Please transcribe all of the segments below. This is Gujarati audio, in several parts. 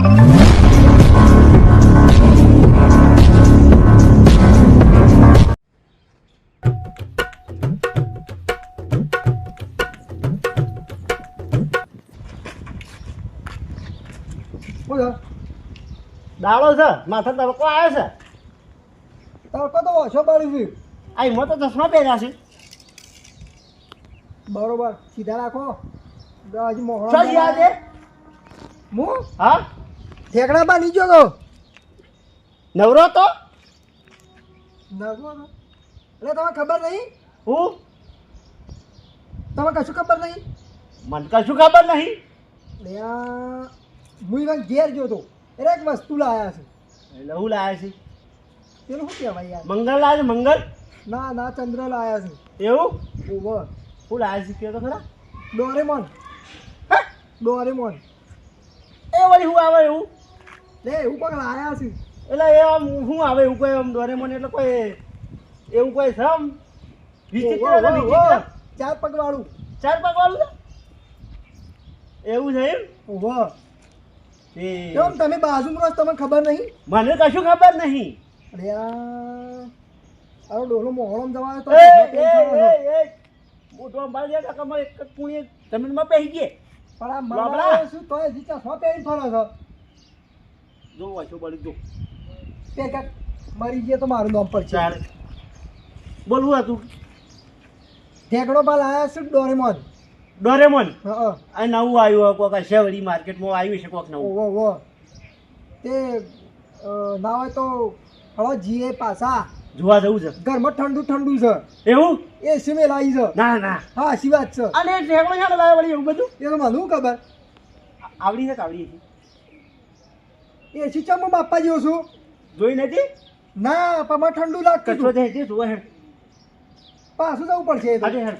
દાડો છે? માથા તડકો આવે છે? તડકો તો ઓછો પડી છે. આ એમાં તો ચશ્મા પહેર્યા છે. બરોબર. સીધા રાખો. હજી ચાલ યાદ છે હું? હા? ઠેકડા બા ગયો. તો? નવરો તો. નવરો એટલે તમને ખબર નહીં? હું? તમે કશું ખબર નહીં? મને કશું ખબર નહીં. હું ઇવન ઘેર ગયો તો. એટલે એક વસ્તુ લાયા છે. એટલે હું લાયા છે? પેલું શું કહેવાય યાર? મંગળ લાયા છે મંગળ ના ના ચંદ્ર લાયા છે. એવું? ઓવર હું લાયા છે કે તો ખરા? ડોરેમોન. હા? ડોરેમોન. એ વળી હું આવે એવું? લે એવું કોઈ લાયા છે. એટલે એ આમ શું આવે એવું કોઈ આમ ડોરેમોન એટલે કોઈ એવું કોઈ છે આમ? વિચિત્ર ચાર પગ વાળું ચાર પગ વાળું એવું છે એમ? ઓહો. કેમ તમે બાજુમાં રોજ તમને ખબર નહીં? મને કશું ખબર નહીં. અરે આ ડોલો મોહળમ જવાનો. તો મોટો અંબાજી આ કાકામાં એક જ જમીનમાં પહેરી ગયે પણ આ. મારા શું તોય હજી સો પહેરી ફરો છો? જો વાંચો બળી જો તે કાંઈક મરી ગયા તો મારું નામ પર છે ચાર બોલવું હતું? ઢેકડો પાલ આવ્યા છે ડોરેમોન? ડોરેમોન? હા આ નવું આવ્યું કોક આ શેવડી માર્કેટમાં આવ્યું છે કોક નવું. ઓ ઓ તે ના હોય તો હળો જીએ પાછા. જોવા જવું છે. ઘરમાં ઠંડુ ઠંડુ છે. એવું? એ સિમે લાવી છે. ના ના. હા સી વાત છે. અને ઠેકડો છે લાવે વળી એવું બધું? એનું મને શું ખબર? આવડી છે આવડી છે એ સિસ્ટમમાં બાપા જેવો છું? જોઈ નથી? ના પણ ઠંડુ લાગતું કચરો હતું. છે જોવા હેડ પાછું જવું પડશે આજે હેડ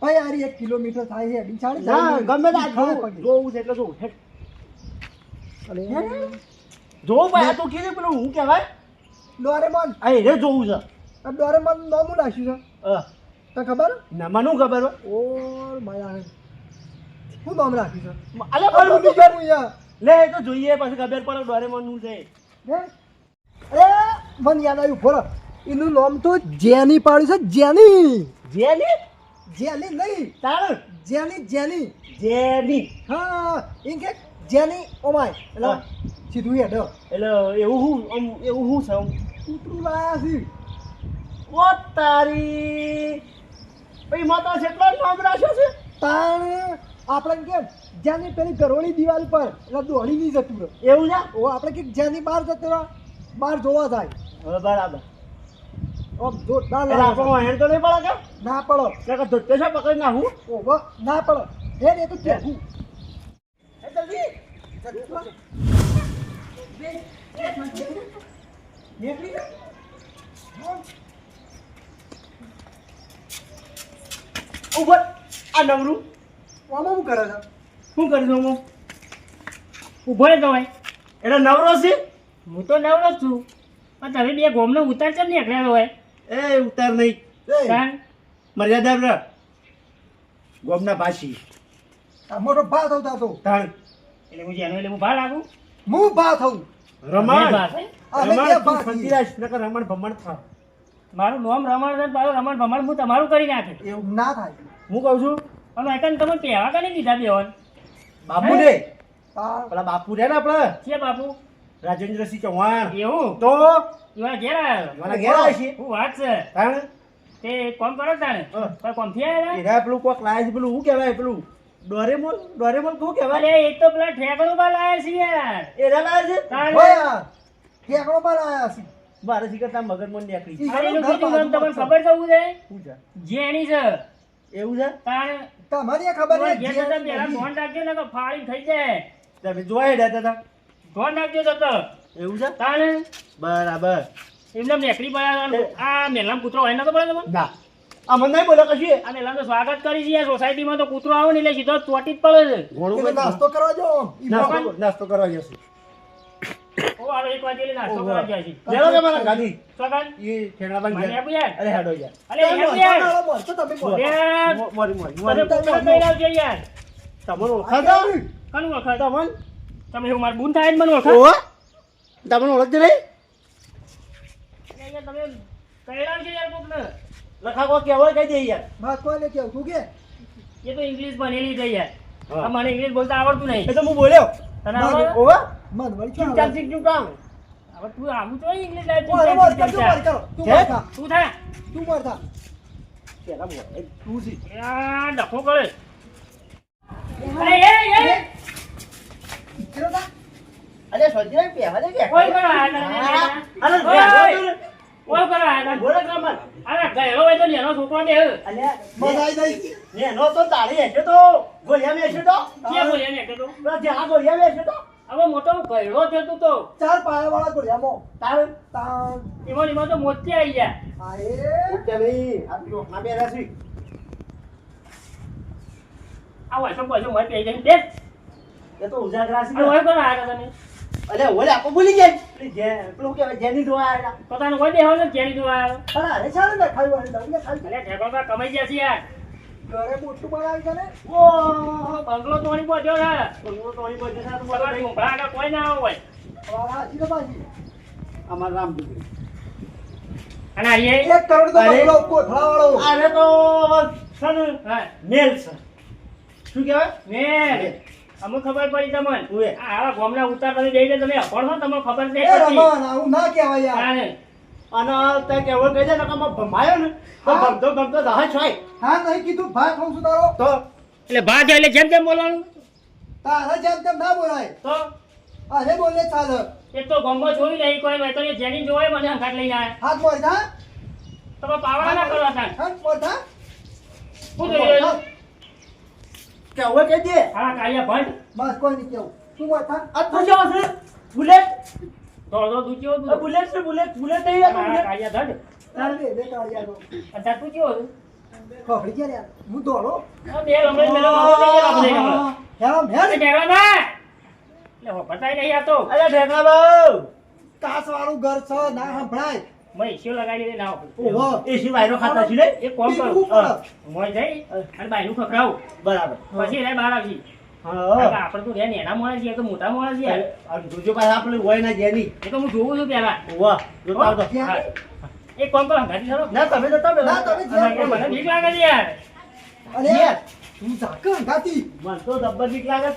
ભાઈ યાર એક કિલોમીટર થાય છે. બિચારી ના ગમે તે જોવું. છે એટલે જોવું. હેડ જોવું ભાઈ તું કીધું પેલું હું કહેવાય? ડોરેમોન. આ રે જોવું છે. આ ડોરેમોન નામ હું નાખ્યું છે. તને ખબર? ના મને ખબર ઓ માયા શું નામ રાખ્યું છે? અલે પણ હું યાર. લે એ તો જોઈએ પછી ખબર પડે ડોરેમોનનું છે. હે? અરે મને યાદ આવ્યું બોલો એનું નામ તો જેની પાડ્યું છે જેની. જેની? જેની નહીં. તાર? જેની જેની. જેની. હા એમ કે જેની ઓમાય એટલે હા. સીધું હેડ એટલે એવું હું આમ એવું શું છે આમ. કૂતરું લાયા છે. ઓ તારી. ભાઈ માતા કેટલા નામ રાખ્યો છે? તાણ આપણે કેમ? જ્યાંની પેલી ગરોળી દિવાલ પર એટલે દોડી નહીં જતું રહે એવું છે? ઓ આપણે કે જ્યાંની બહાર જતું રહ્યો બહાર જોવા જાય. બરાબર. આમ જોરદાર લાગે આપણો હેડ તો નહીં પડે કે? ના પડો. એટલે ધોતે છે પકડી નાખું ઓહો ના પડો. હે એ તો કેવું એ જલ્દી નીકળી ઉપર આ નવરું. આમાં શું કરે છે? શું કરીશું હું ઊભો રહે તો ભાઈ એટલે નવરો છે? હું તો નવરો જ છું. પણ તમે બે ગોમનો ઉતાર ને નીકળ્યા હોય? એ ઉતાર નહીં. મર્યાદા બ્ર ગોમના ભાષી આ મોટો ભા થઉં તાતો. તાણ. એટલે હું જેનો એટલે હું ભા લાગુ. હું ભા થઉં. રમણ. છે? રમણ નકર રમણ ભમણ થા. મારું નામ રમણ છે મારું રમણ ભમણ હું તમારું કરી નાખે. એવું ના થાય. હું કહું છું અને એકન તમે પહેવા કાને દીધા બેવન બાપુ ને પેલા બાપુ રે ને આપણે છે બાપુ. રાજેન્દ્રસિંહ ચૌહાણ. એવું? તો? એવા ઘેર આવ્યો? મને ઘેર આવે છે હું વાત છે? તાણ તે કોમ કરો તાણે? કોમ કોમથી આવ્યા પેલું કોક લાય છે પેલું શું કહેવાય પેલું? ડોરેમોન ડોરેમોન શું કહેવાય? અરે એક તો પેલા ઠેકડો બા લાયા છે યાર. લાય છે? તાણે? ઠેકડો છે. મારે તાર મગજમાં નીકળી અરે કીધું તમને. ખબર છે હું છે? શું છે? જેની છે. એવું છે? તાણે? તમારી ખબર નહીં જે પહેલા નહીં. ફોન રાખજો ને તો ફાળી થઈ જાય. તમે જોઈ રહ્યા હતા ફોન રાખજો તો તો. એવું છે? તાણે? બરાબર. એમને નેકડી પડ્યા આ મેલામ કૂતરો હોય નતો પડે તમને ના. આ મને નહીં બોલો કશું. આ મેલામ તો સ્વાગત કરી છે સોસાયટીમાં તો કૂતરો આવે ને એટલે સીધો ચોટી જ પડે છે. નાસ્તો કરવા જાઓ. નાસ્તો નાસ્તો કરવા જશે ઓ હાલો એક વાગે નાસ્તો કરવા જાય છે. લેલો કે મારા ગાડી. સ્વાગત એ ખેડા બંધ મને અરે હેડો યાર. અલે યાર યાર તો તમે બોલો. યાર મોરી મોરી તમે કઈ લાવજો યાર. તમને ઓળખાતા કનું વખત તમને તમે એવું મારું બૂન થાય મને ઓળખો. ઓહો તમને ઓળખતી નહીં? તમે કહેલા છે યાર કોકને. લખા કો કેવો કઈ દે યાર. વાત કોઈને કેવું? તું કે? એ તો ઇંગ્લિશ ભણેલી છે યાર. મને ઇંગ્લિશ બોલતા આવડતું નહીં. એ તો હું બોલ્યો. તને આવડે? ઓહો. મન વળી? કામ? હવે તું આમ તો ઇંગ્લિશ લાઈટ તું અરે તું. તું થા. તું થા. તું થા. પેલા બોલ. તું ડખો કરે. એ એ. અરે સોજી દે કે. કરો હા. અરે ઓય, કોઈ કરો આ બોલે કામર અરે ગયેલો હોય તો નેનો છોકરો. ને નો તો તાળી હેઠે તો ગોળિયા મેં હશે તો કે તો? જ્યાં ગોળિયા મેં હશે તો. હવે મોટો ગયેલો છે તું તો. ચાર પાયાવાળા ઘોડિયામાં. તારે. તાર. એમાં એમાં તો મોતી આવી ગયા હા એ. ઉઠે ભાઈ. આ જો ના બેરા છે આ હોય તો મત મને જઈને દે એ તો ઉજાગરા છે આ હોય કરો આ તને? અલે ઓલે આપો ભૂલી ગયા. જે પેલું કે જેની દો આયા પોતાનું કોઈ ને જેની દો આયા અરે ચાલે ને ખાઈ વાળી દઉં ને ખાઈ. અરે ઠેકો તો કમાઈ ગયા છે યાર. ઘરે મોટું બનાવી છે ને. ઓ બંગલો તોડી બજો છે બંગલો તો સાથે તમારા બોલાવી. ઝૂંપડા આગળ કોઈ ના આવે ને બાજી. અમાર રામ દીકરી. અને આ એ એક કરોડ તો બંગલો કોઠા વાળો અરે તો છે ને હા મેલ છે શું કહેવાય મેલ અમુક ખબર પડી તમને ઉએ. આ ગોમના ઉતાર તમે દે તમે અપણ છો તમને ખબર એ નહીં રમણ, આવું ના કહેવાય યાર. તાણે. અને તે કેવો કહી દે ને કે આમાં ભમાયો ને તો ભમતો ભમતો દહાય છોય હા નહીં કીધું ભા ખાઉં છું તારો. તો? એટલે ભા જાય એટલે જેમ જેમ બોલવાનું. તારે જેમ તેમ ના બોલાય. તો? અરે બોલે ચાલે. એક તો ગમ્બો જોઈ લઈ કોઈ ભાઈ તો એ જેની જોવાય મને હંગાટ લઈને આવ્યા હાથ બોલ થા. તમે પાવડા ના કરવા તાણ હાથ મોર થા. શું જોયું કે હવે કે દે. હા કાયા ભંડ બસ કોઈ નહીં કેવું. શું મોર થા? આ તો શું છે? બુલેટ? દોડો તું કેવો આ બુલેટ છે બુલેટ. બુલેટ થઈ આ બુલેટ. કાયા ધડ તારે બે બે કાળિયાનો. અત્યારે તું કેવો ખોફડી ગયા યાર હું દોડો બે લમડે મેલો મામો લઈ ગયેલો આપણે હમણાં. હેરામ ઢેકણા બા! એટલે હો, બતાય નહીં આ તો. અરે ઢેકણા બહુ કાસ વાળું ઘર છે ના સંભળાય. મેં ઈસ્યો લગાડી દે ના ઓહો. એસી વાયરો ખાતા છે ને? કોમ કરું? મોય જઈ અને બાયનું બરાબર. પછી રે બહાર આવજી. આપણે તો રે નેના મોણા છીએ તો મોટા મોણા છીએ. જોજો પાછા આપણે હોય ના જેની એ તો હું જોઉં છું પેલા વાહ જોતા આવતો હા. એક કોમ કરો ગાડી ચાલો. ના તમે જતા પેલા ના, તમે એ મને બીક લાગે છે યાર. અરે. તું ઝાકર અંગાતી મન તો જબ્બર બીક લાગે.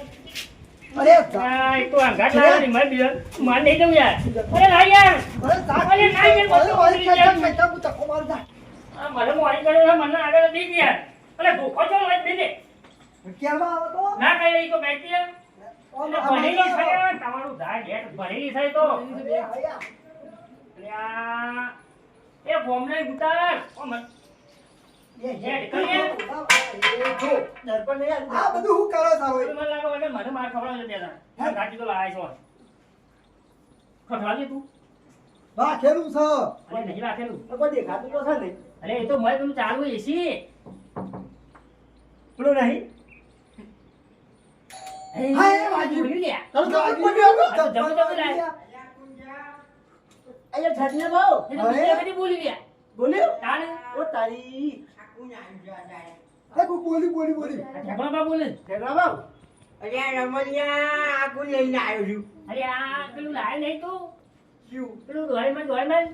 અરે એક તો અંગાટ લાગે ને મારે બીજો માર નહીં દઉં યાર. અરે ના યાર. અરે ના યાર, અરે મારું મને મોડી કરે મને આગળ દીધી યાર. અરે ભૂખો છો આવે તો. ના કઈ તો બેઠી તમારું ધાર હેઠ ભણેલી તો. બે આ એ બોમ્બને ઉતાર ઓ મન એ હેડ કરીએ. જો. દર્પણ નહીં આ બધું હું કરો તારો મને લાગે મને મને માર ખવડાવજો પેલા આ ગાડી તો લાય છો ખવડાવજે તું બા છે અરે નહીં રાખેલું કોઈ દેખાતું તો છે ને અરે એ તો મેં પેલું ચાલુ એસી પેલું નહીં હા, એ. ભૂલી ગયા આ તો જબરજસ્ત લાગે. અહીંયા છટને ભાવ એ તો બીજા બધી ભૂલી ગયા. બોલ્યો? તાણે. ઓ તારી. એ કોઈ બોલી બોલી બોલી. આ બા બોલે ઢેકણા ભાવ અરે આ પેલું લાય નહીં તું? પેલું છું દોરેમન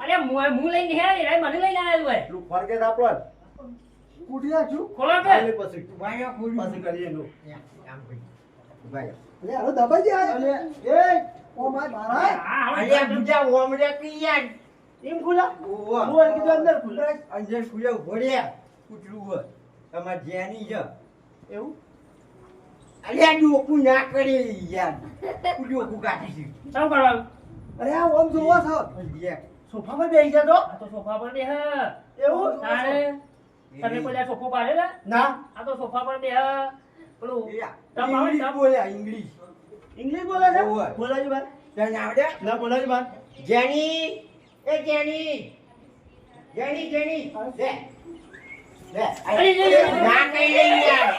અરે મું મું લઈને હે એ મને લઈને આવેલું હોય પેલું ફરકે આપણો ઉઠી નાખશું ખોલો કે. ભાઈ પછી. પછી કરીએ એનું. ભાઈ અરે દબાઈ દે આ. અલે એ ઓ માય મારા હા હવે એમ ખુલા? હું આ કીધું અંદર ખુલા. એવું? શું કરવાનું? અરે આ ઓમ જોવો છો? સોફા પર બેસી જતો? આ તો સોફા પર બેહ એવું? તાણે તમે કોઈ સોફો પાડેલા? ના. આ તો સોફા પર બેહ પેલું ટપ આવે ને ટપ ઇંગ્લિશ. બોલે છે. બોલાજો બાર. ના બોલાજો બાર. જેની એ જેની. જેની જેની. લે. લે. ના કઈ નહીં યાર.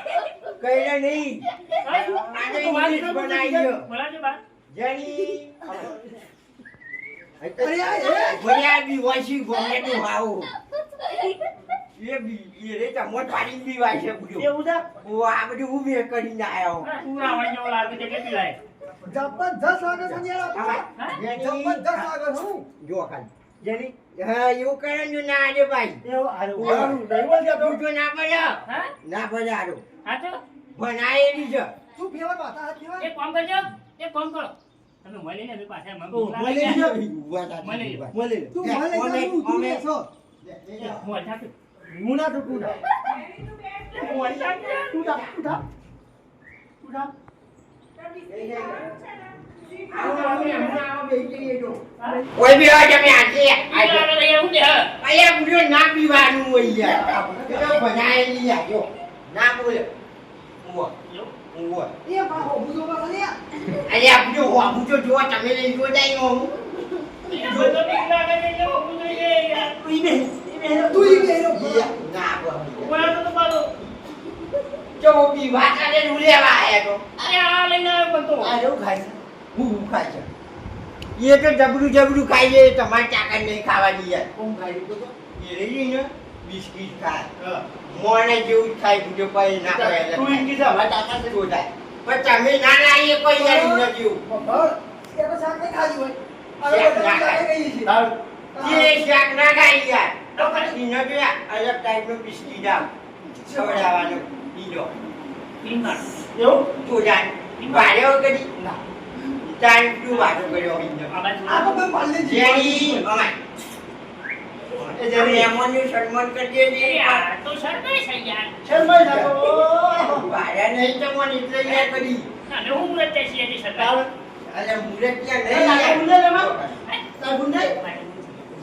કઈ નહીં. ઇંગ્લિશ બનાવી ગયો. બોલાવજો બા. જેની. અરે આ એ બી વાંચી ગમે તું આવું એ બી એ રે ચમચ પાડીને છે બધું. એવું છે? ઓ આ બધું હું કરીને આવ્યો પૂરા વળી જેવો લાગે છે કેટલી લાય. જબરજસ્ત લાગે છે યાર આ હા? પૂરા. જેની- જબરજસ્ત લાગે છે જો ખાલી. જેની? હા એવું કરે ને ના રે ભાઈ. એવું હારું. હારું તો. ના પડ્યો. હા? ના પડ્યો હારું. હા તો? ભણાયેલી છે તું ફેવર હાથ ફેવર. એક કામ કરજો એક કામ કરો. તમે મળીને અમે પાછા. તું તું બેસો. ઢાંક્યું. હું ના તૂટું ના. મોં ઢાંક્યું. તું થા, તું થા. તું થા. આવો, આવો, આવો, આવો, બેસી જઈએ તો. ઓય બે વાર તમે આજે આજે આ લઈ આવું દે, હા. અહીંયા પૂરો ના પીવાનું હોય યાર એ તો ભણાયેલી યાર જો ના બોલે ઉવો ઉવો એ બાપો, બુજો બાપા લે. અહીંયા પૂરો હોવું તો જો તમે લઈ જો જાય હું એ બધો બીક લાગે છે, એટલે ઊભું થઈ જાય યાર. ઈ બે, ઈ બે. તું ઈ બેસો. ના બોલે રહો તો પાછો. જો બી વાત કરે લેવા આયા તો અરે આ લઈને આવ્યો પણ તો. આ એવું ખાય છે હું ખાય છે એ તો જબરું જબરું ખાઈ લે તમારે ચાકર નહીં ખાવાની યાર કોણ ખાઈ તો? એ રહી ને બિસ્કિટ ખાય મોને જેવું જ ખાય બીજું કઈ ના ખાય તું ઈ કીધું, તાકાત નથી. શું પણ તમે ના ના એ કોઈ યાર ન જેવું બરાબર. એ તો શાક નહીં ખાધી હોય. શાક બધા ના. એ શાક ના ખાય યાર તો પછી ન જોયા અલગ ટાઈપનો બિસ્કિટ આપ ખવડાવવાનો બીજો. એવું? તું જાણ વાર્યો કરી ના. તાણ તું વાતો કર્યો બીજો આ તો પાર્લેજી. જેની એ જેની- મહેમાનનું સન્માન કરજે ને આ તો શરમાય છે યાર. શરમાઈ જાતો. ઓહો. વાર્યા નહીં તમને એટલે યાર કરી અને હું મુરત તે તે શરમાય. તારું. અરે મુરત ક્યાં નહીં. ગુંડા લેવા? તારા ગુંડા?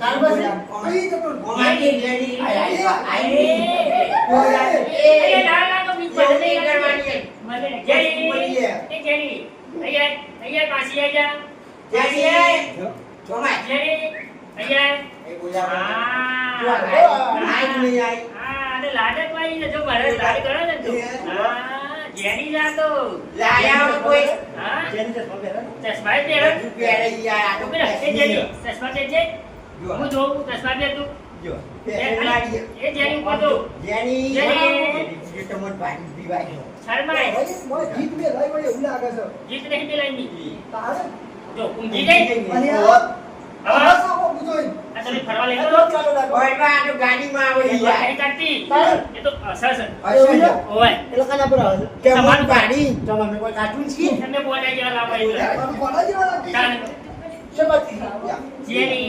તારા પાસે? અહીં તો પણ. અમારી આઈ આઈ એ ના ના તો બીક એવું નહીં કરવાની. મને જેની બોલીએ. એ જેની અહીંયા અહીંયા પાછી આવી જા. પાછી જેની આય. અહીંયા એ બોલાવો હા આઈ નહીં આઈ હા અને લાડક વાળી ને જો મારે લાડ કરે ને તો. હા જેની જાતો લાયા કોઈ. હા. જેની ચશ્મા પહેરે. ચશ્મા પહેરે. યાર આ તો ઊભી જેની ચશ્મા પહેર છે જો હું જોઉં ચશ્મા દે તું જો એ એ જેની ઉપર તો જેની જેની. જે તમને ભાજી પીવાય શરમાય. મોય જીત બે લઈ વળી એવું લાગે છે. જીત નહીં પેલાની તારે? જો ઊંઘી ગઈ? અને આ? હવે? બુજો આ તમે ફરવા લઈ ગયો ચાલો રાખો. ઓય બા આ તો ગાડીમાં આવે યાર. નહીં કાઢતી. એ તો અસર છે. ઓય. એ લોકોના પર કે મન ગાડી? ચાલો, અમે કોઈ કાઢવું જ છીએ. બોલાઈ જેવા લાવવા એટલે તારું કોના જેવા લાગે? તાન જેની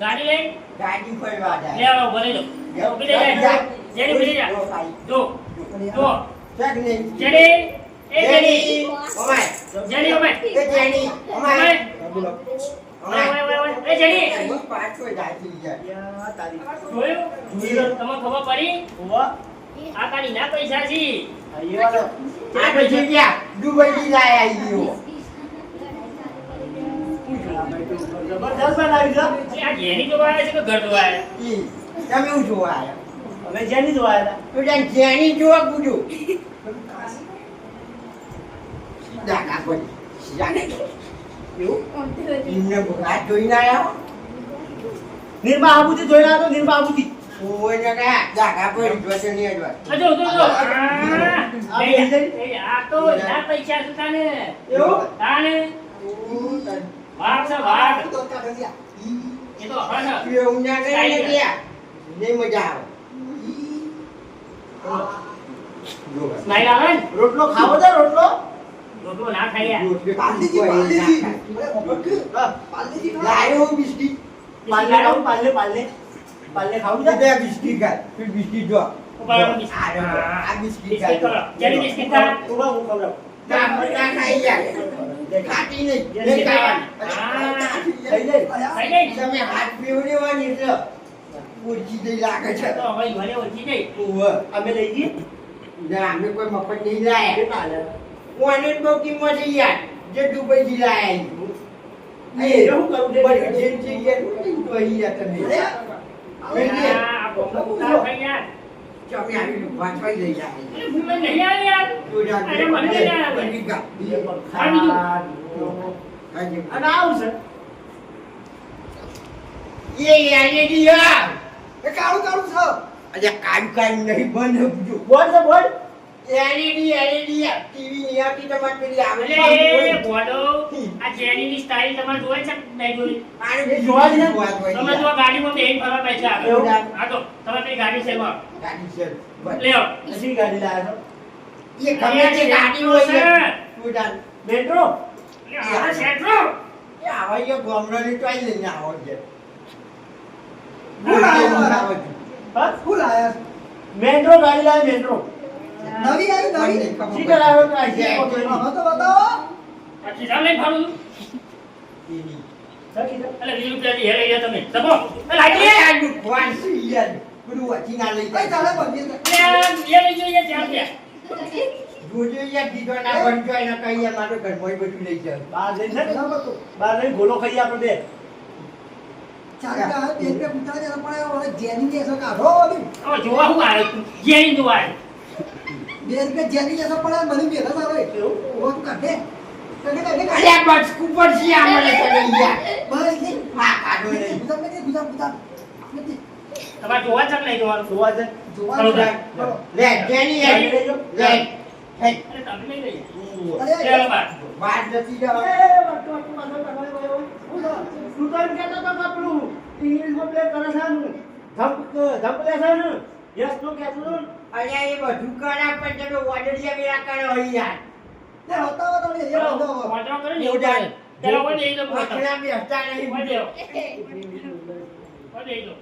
ગાડી લઈ? ગાડી ફરવા લે આવો ભલે જો ઊભી જેની ઊભી જા જો. જો જો જેની એ ઓમાય. જેની ઓમાય. એ જેની ઓમાય. ઓમે તમે શું જોવા આવ્યા અમે જેની જોવા આવ્યા તો ત્યાં જેની જોવા પૂછો. એમને હાથ જોઈને આવ્યા નિર્મા આબુથી જોઈને આવ્યો નિર્મા આબુથી. ઓને કયા જાગા પર જોશે નહીં અજવા આ જો જો જો આ આ એ, બેસી એ, આ તો ના પૈસા છે તાને એવું? તાને વાઘ છે વાઘ. તો કાકા ગયા. એ તો હણ એવું ના કરે ને ગયા. નહીં મજા આવે. જો સ્માઈલ આવે ને? રોટલો ખાવો છે રોટલો? રોટલો ના ખાઈ પાર્લેજી, પાર્લેજી. અરે, મોહમ્મદ પાર્લેજી લાયો બિસ્કિટ? પાલ્લે ખાવું પાલ્લે પાલ્લે પાલ્લે ખાવું છે બે બિસ્કિટ ખાય. ફિર બિસ્કિટ જો. ઉપર બિસ્કિટ. આ બિસ્કિટ બિસ્કિટ કરો. બિસ્કિટ ખા ઊભા હું ખવડાવું. ના ના ખાઈ જાય ખાતી નહીં. નહીં ખાવાની. ખાઈ લે. ખાઈ લઈ. ને. તમે હાથ પીવડવાની એટલે ઓછી જઈ લાગે છે. તો હવે ઓછી જઈ અમે લઈ જઈએ. અમે કોઈ મફત નહીં લાયા. આલે? બહુ કિંમત યાર જે દુબઈ થી લાયા એ હું કરું છે. બધી જે જગ્યાએ કોઈ તો યાર તમે. આ બોમ્બો ઉતારો યાર. ચોમી આવી લુકવા થઈ લઈ જાય ભૂલ નહીં આવે યાર. અરે મને આવે. બની ગા. ખાટ, અને આવશે છે. એ યાર એ યાર એ કાળું કાળું છે. અરે કામ કામ નહીં બંધ છે બોલ. એલઈડી એલઈડી ટીવી ની આવતી તમાર પેલી આવે એ બોલો આ જેનીની સ્ટાઈલ તમાર જોઈ છે મેં જોઈ આને જોવા જ ને. તમે જો ગાડીમાં બેહી ફરવા આગળ. એવું? તો તમે પેલી ગાડી છે માં ગાડી છે. બસ. લ્યો. હજી ગાડી લાવ્યા છો? એ ગમે તે ગાડી હોય તું જાણ મેટ્રો? આ સેટ્રો. એ આવા એ ગોમડાની ચોઈ લઈને આવો છે. બોલ આયા. ફૂલ આયા મેટ્રો ગાડી લાવી મેટ્રો. નવી આવી નવી સીટર આવ્યો તો આ. સીધો હા તો બતાવો પછી જામ લઈને ફરું છું. એની. સકી છે એટલે વીસ રૂપિયાની હે લઈ જા તમે સબો લાગી આ દુખવાન છે યાર. બધું વચ્ચે ના લઈ કઈ ચાલે જાય. બંધી લઈ જોઈએ ચાર રૂપિયા. જોજો યાર દીધો ના બનજો એના કઈ મારો ઘરમાં બધું લઈ જાય બહાર જઈને છે ને બરાબર તો બહાર જઈને ગોલો ખાઈ આપણે બે ચાલે કા બે રૂપિયા પણ જેની ને કાઢો જોવા શું આવે જેની જોવા આવે. બે રૂપિયા જેની મને સારો કાઢે. અરે આ મને બસ કાઢો તમારે જોવા છે કે નહીં જોવાનું? જોવા જોવા. લે જેની લે. હે. તમે. ચાલો બાર. એ. તું તો એમ કહેતો હતો કે પેલું ઇંગ્લિશમાં પેલું કરે છે ધપ ધપ લે છે ને યસ અરે એ બધું કરા પણ તમે ઓર્ડરિયા વેરા કરો યાર. તે હતા હતા એ બધા વાંચવા કરો ને એવું થાય. ચાલો, વળી દઈ દો પોતા. વચના બેસતા નહીં. દો. વળી દો.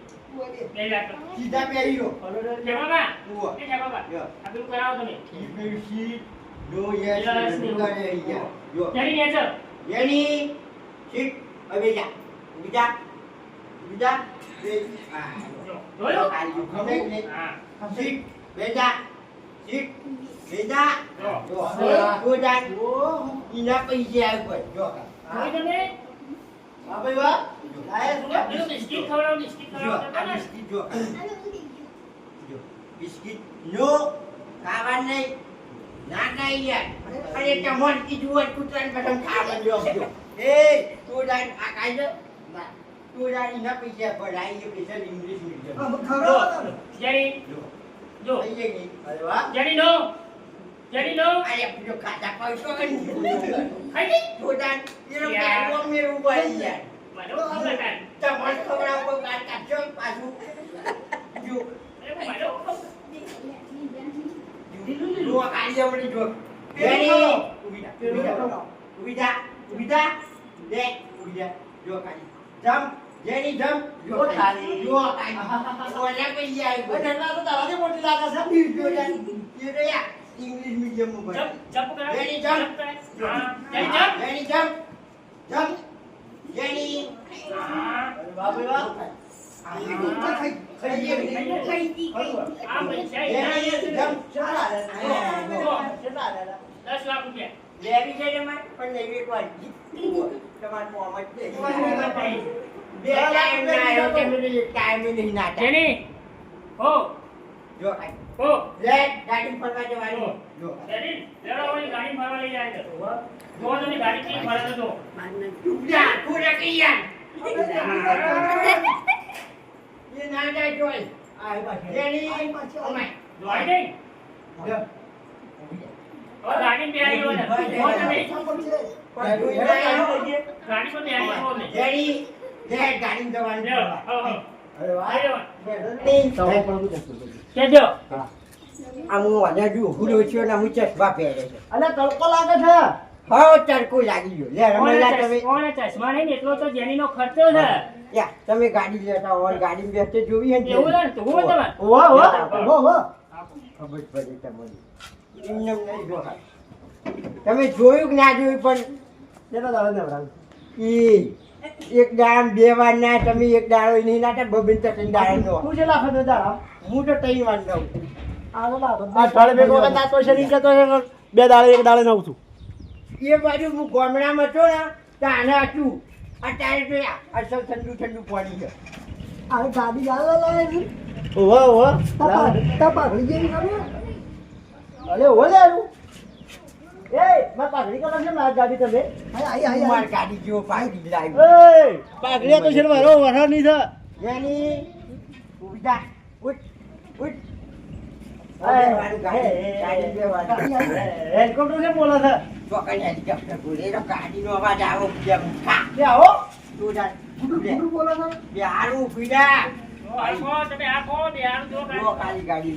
સીધા એ આ કરાવો તમે. યસ કરે યાર જો નેચર. હવે જા. બીજા? બીજા? બે. જોયું? આ હા. બેજા. શીટ બેજા. જો. જો. જો ઈના પૈસા આવે કોઈ. જો. જોયું તમે? હા ભાઈ વાહ. લાયા શું? બિસ્કિટ ખવડાવો, બિસ્કિટ જો બિસ્કિટ જો. જો. બિસ્કિટ નો ખાવા નહીં. ના યાર અરે ટમોટ કીધું હોય કૂતરાને પ્રથમ ખાવા જો. એ તું જા આ ના. તું ઈના પૈસા ભરાઈ ગયો પૈસા ઇંગ્લિશ મીડિયમ. જો. જેની. જો જો. થઈ જાય અરે વાહ જેની નો. જેની નો. અરે પૂરો ખાતા પૈસો ખાઈ ગઈ? તું જા એ લોકો યાર. આવો મેરું ભાઈ યાર ખબર કાંઈ. ટમોટ ખવડાવો પાછું જો અરે મને જો આ કાઢી જો બેની ઊભી થા ઊભી થા ઊભી થા લે ઊભી થા જો કાઢી જમ જેની જમ જો કાઢી. જો કાઢી ઓલા કઈ જાય ઠંડા તો તારાથી મોટી લાગે છે. જો જા એ રે ઇંગ્લિશ મીડિયમમાં જપ, જપ કરાવો. જેની. હા. જેની જપ. જેની. જમ. જમ જેની? જો. કેટલા આલ્યા? દસ લાખ રૂપિયા. લેવી છે તમારે? પણ લેવી એક વાર. તમારે જ બે ટાઈમ ના કે મેં ટાઈમ નહીં ના જેની? હો. જો. કાંઈ. લે ગાડી ફરવા જવાની. જો. જેની લેવડો વાળી ગાડી ફરવા લઈ જાય છે જો તમે ગાડી કેવી ફરે છે જો. ડૂબજા તું રકી યાર. એ ના જાય જોઈ. આ પાછી. જેની અમાય જો આવી ગઈ? હવે ગાડી બેહારી હોય. ને જો તમે તું. ગાડી પર બેહારી હોય. ને જેની ગાડી જવાનું હો અરે વાહ. આ વાને જો છો ને હું ચશ્મા પહેરે છે. તડકો લાગે છે? હા તડકો લાગી ગયો. લે રમેલા તમે કોણે ચશ્મા નહીં એટલો તો જેનીનો ખર્ચો છે. યા તમે ગાડી લેતા હોય ગાડી બેસતે જોવી હે એવું ને તો હું ખબર એમને નહીં જો તમે જોયું કે ના જોયું પણ? નવરાવ. ઈ એક દાડ બે વાર ના તમે એક દાડો નહીં નાટે બબીન તો ત્રણ દાડો નો. જે લાખો તો દાડા હું તો ત્રણ વાર નવ ઠાળે બે વખત આ છે નહીં કહેતો બે દાડે એક દાડે નવ છું. એ બાજુ હું ગામડામાં હતો ને તો આને હતું અત્યારે તો આ અસલ ઠંડુ ઠંડુ પડી છે. આ ગાડી લાવો લાવે છે. હો ઓવા તપા પા- તા પાઘડી જેવી અરે ઓલે આવું એ માં પાઘડી ના ગાડી. ગાડી તો છે ને મારો વરસાદ નહીં ઉડા ઉઠ ઉઠ એ, વાળું ગાડી ગાડી બે વાળું. હેલિકોપ્ટર છે બોલે છે. હેલિકોપ્ટર બોલે તો ગાડીનો અવાજ આવો કેમ ખા. કે આવો. તું જા ગુડુ, ગુડુ છે. બે પીડા આખો તમે આખો બિહાર જો ગાડી.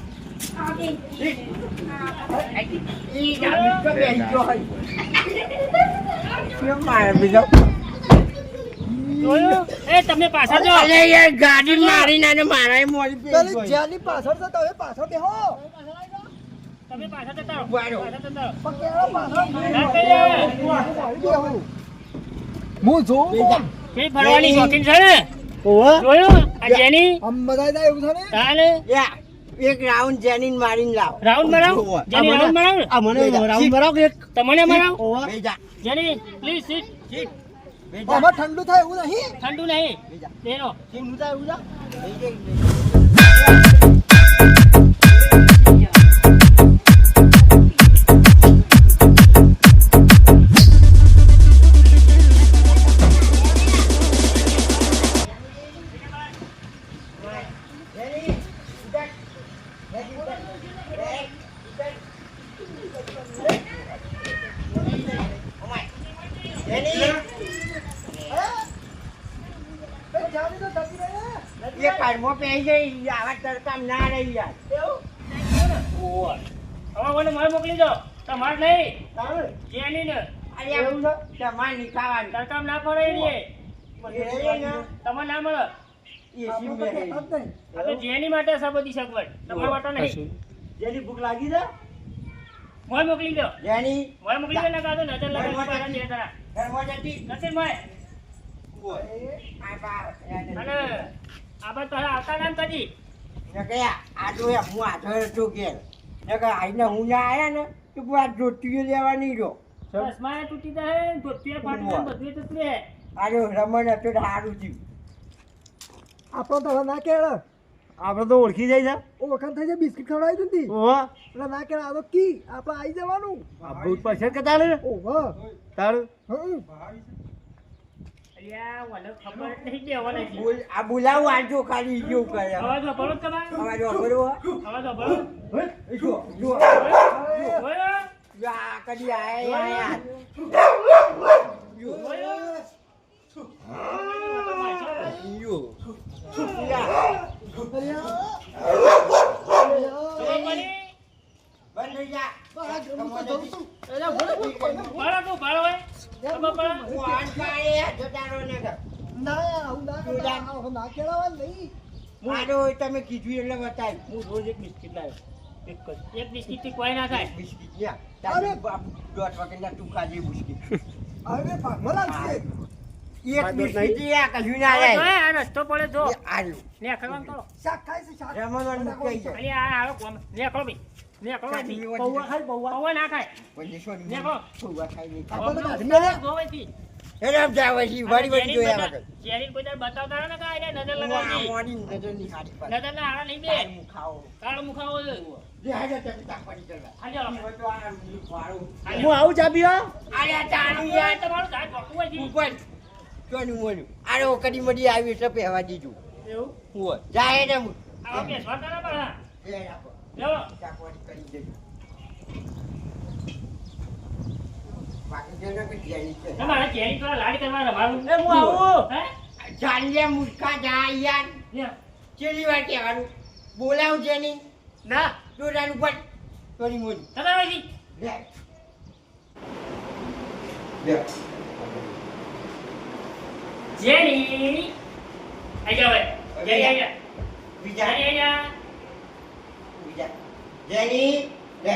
તમે પાછા જો અરે યાર ગાડી મારી નાને મારા મોડી પેલી પેલી જ્યાંની પાછળ છે તમે પાછળ બેહો. તમે પાછા જતા પાછળ? હું જોઉં તો ફરવાની શોખીન છે ને? ઓવા જોયું? આ જેની? આમ બધા એવું છે ને? તાલે? યા. એક રાઉન્ડ જેની મારીને લાવ. રાઉન્ડ મરાવ. જેની રાઉન્ડ મરાવ આ મને રાઉન્ડ મરાવો એક? તમને મરાવ ઓવા. જેની? પ્લીઝ સીટ સીટ ઠંડુ થાય એવું નહીં? ઠંડુ નહીં. તેનો જા એ જ્યાંની તો જતી રહી ને. એ કારમાં પહેરી જઈ આવા તડકામાં ના રહી યાર. ઓય. હવે મને મારે મોકલી દો. તમારે નહીં. જેની ને. અરે એવું છે તમારે નીકાળવાનું. તડકામ ના પડે એની ને, મળે. જેની માટે છે બધી સગવડ. તમારા માટે નહીં. જેની ભૂખ લાગી છે? મોય મોકલી દો. જેની? મોય મોકલી દો ને કાં તો નજર લગાવી ઘરમાં જતી નથી મોય અને આ બાજુ આવતા નામ કદી ને કે આ એ હું હાથર હતો ઘેર ને કે આઈને હું ના આયા ને તો આ જોટીઓ લેવાની જો રહ્યો તૂટી જાય ધોતિયા ફાટી બધું તૂટી. જાય આજે રમણ હતો સારું થયું. આપણો તો ના કેળ આપણે તો ઓળખી જાય છે ઓળખાણ થઈ જાય બિસ્કિટ ખવડાવી દીધી ઓવા એટલે ના કે આ તો કી આપણે આવી જવાનું આપણે પછી કે તારે ઓહો તાર આ બોલાવું આજો ખાલી જેવું કરે અવાજ વાપરો તમારે અવાજ વાપરવો અવાજ વાપરો જો જો ઓય કદી આયા યો તમે ને. ના ના ના કીધું એટલે બતાવી હું રોજ એક બિસ્કિટ લાવ્યો એક બિસ્કિટથી કોઈ ના થાય બિસ્કિટ લ્યા તારી બાપ દોઢ વાગ્યાના તું જે બિસ્કિટ લાગશે એક બિસ્કિટ આ કશું ના રે આ રસ્તો પડે જો. આલુ. ને ખરવાનું કરો શાક ખાય છે શાક? રમવાનું કઈ જાય અલી આ હાલો કોમ ને ખરો ભઈ ને ખરો ભઈ વધી ખાય બહુવા બહુવા ના ખાય. પછી શું ને કહો. બહુવા ખાય નહીં. આપણે તો ગાંઠ મેળે. ગોવેથી. એને જાવે છે વાડી વાડી જોયા વગર. જેની કોઈ બતાવતા ને એને નજર લગાવી આ મોડી નજરની હારી પર નજર ના હારા નહીં બે. મુખાઓ કાળો મુખાઓ. જે હાજર તમે તાકવાની કરવા હાલી આવો. તો આ હું આવું ચા પીવા અરે તારું આ તમારું ભોગવું હોય છે. ઉપર કોનું મોનું આને કડી મડી આવી એટલે પહેવા દીધું. એવું? હોય. જાય ને ઓકે સ્વાતા તો ના પડે. એ રાખો. લ્યો. કરી દેજો. બાકી જેને કે જેની છે. તમારે જેની થોડા લાડ કરવા રમાડું. એ હું આવું? હે? જાનલે મુસ્કા જા યાર. છેલ્લી વાર કહેવાનું. બોલાવ જેની. ના. દોરાનું પણ ચોરી મોની તમે લે. લે. જેની આઈ જાઓ હવે. જેની આઈ જા. બીજા જેની આઈ જા. બીજા જેની લે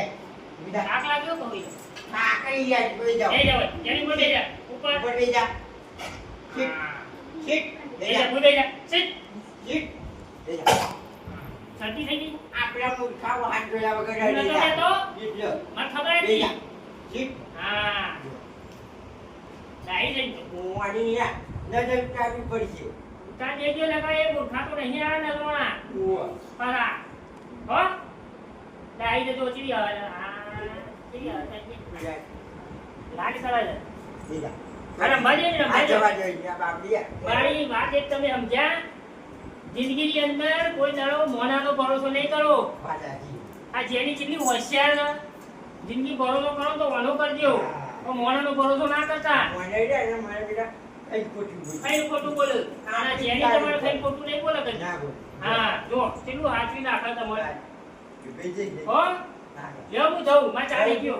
બીજા આગ લાગ્યો તો હોય. કાકડી યાર કોઈ જઈ જાઓ હવે. જેની બોલ જા. ઉપર. ઉપર બીજા શીટ હા. શીટ જઈ જા, બોલ જા. sit. શીટ બીજા શરદી થઈ ગઈ? આપણા મૂર્ખાઓ હાથ ધોયા વગર હું કહેતો. શીટ લ્યો મને ખબર જ નથી. શીટ હા. ડાહી જઈ. હું આની યા નજર કાઢવી પડશે તાર દેજો લગા એ મૂર્ખા તો નહીં આ નરવાણા. ઉવા. પરા. હો? ચીડી આવે. હા. ચીડી આવે. લાગ સળે છે. બીજા અરે મજે ને મજે. જવા જોઈએ આ બાપડિયા મારી વાત એક તમે સમજ્યા જિંદગી ની અંદર કોઈ દાડો મોનાનો ભરોસો નહીં કરો આ જેની કેટલી હોશિયાર ને જિંદગી ભરોસો કરો તો વાલો કરજો મોના મોનાનો ભરોસો ના કરતા મને મારા મને બેટા કઈ ખોટું બોલ. કઈ ખોટું બોલ. આના જેની તમારે કઈ ખોટું નહીં બોલે કઈ. ના બોલ. હા જો કેટલું હાચવી નાખે તમારે. બીજી હો? જો હું જાઉં. માં ચાલી ગયો.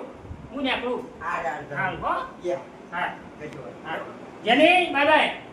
હું નીકળું. હા. હા. હા. જેની બાય બાય.